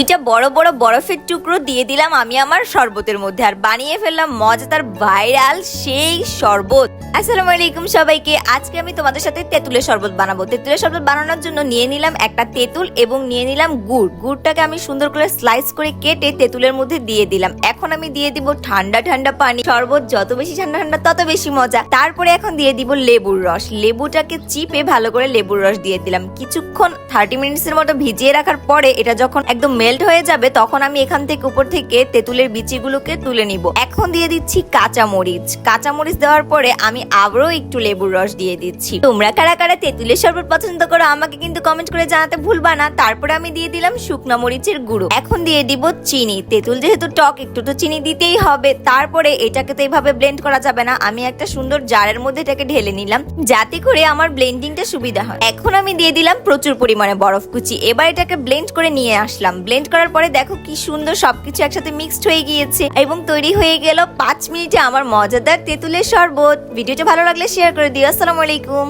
দুইটা বড় বড় বরফের টুকরো দিয়ে দিলাম আমি আমার শরবতের মধ্যে আর বানিয়ে ফেললাম মজাদার ভাইরাল সেই শরবত। আসসালামু আলাইকুম সবাইকে। আজকে আমি তোমাদের সাথে তেঁতুলের শরবত বানাবো। তেঁতুলের শরবত বানানোর জন্য নিয়ে নিলাম একটা তেঁতুল এবং নিয়ে নিলাম গুড়। গুড়টাকে আমি সুন্দর করে স্লাইস করে কেটে তেঁতুলের মধ্যে দিয়ে দিলাম। এখন আমি দিয়ে দিব ঠান্ডা ঠান্ডা পানি। শরবত যত বেশি ঠান্ডা ঠান্ডা, তত বেশি মজা। তারপরে এখন দিয়ে দিব লেবুর রস। লেবুটাকে চিপে ভালো করে লেবুর রস দিয়ে দিলাম। কিছুক্ষণ থার্টি মিনিটস এর মতো ভিজিয়ে রাখার পরে এটা যখন একদম মেল্ট হয়ে যাবে, তখন আমি এখান থেকে উপর থেকে তেঁতুলের বিচিগুলোকে তুলে নিব। এখন দিয়ে দিচ্ছি কাঁচা মরিচ কাঁচা মরিচ দেওয়ার পরে আমি আবারও একটু লেবুর রস দিয়ে দিচ্ছি। তোমরা কারা কারা তেঁতুলের শরবত পছন্দ করো, আমাকে কিন্তু কমেন্ট করে জানাতে ভুলবা না। তারপরে আমি দিয়ে দিলাম শুকনো মরিচের গুঁড়ো। এখন দিয়ে দিব চিনি। তেঁতুল যেহেতু টক, একটু তো চিনি দিতেই হবে। তারপরে এটাকে তো এইভাবে ব্লেন্ড করা যাবে না। আমি একটা সুন্দর জারের মধ্যে এটাকে ঢেলে নিলাম, যাতে করে আমার ব্লেন্ডিংটা সুবিধা হয়। এখন আমি দিয়ে দিলাম প্রচুর পরিমাণে বরফ কুচি। এবার এটাকে ব্লেন্ড করে নিয়ে আসলাম। ব্লেন্ড করার পরে দেখো কি সুন্দর সবকিছু একসাথে মিক্সড হয়ে গিয়েছে এবং তৈরি হয়ে গেল পাঁচ মিনিটে আমার মজাদার তেঁতুলের শরবত। ভিডিওটা ভালো লাগলে শেয়ার করে দিও। আসসালামু আলাইকুম।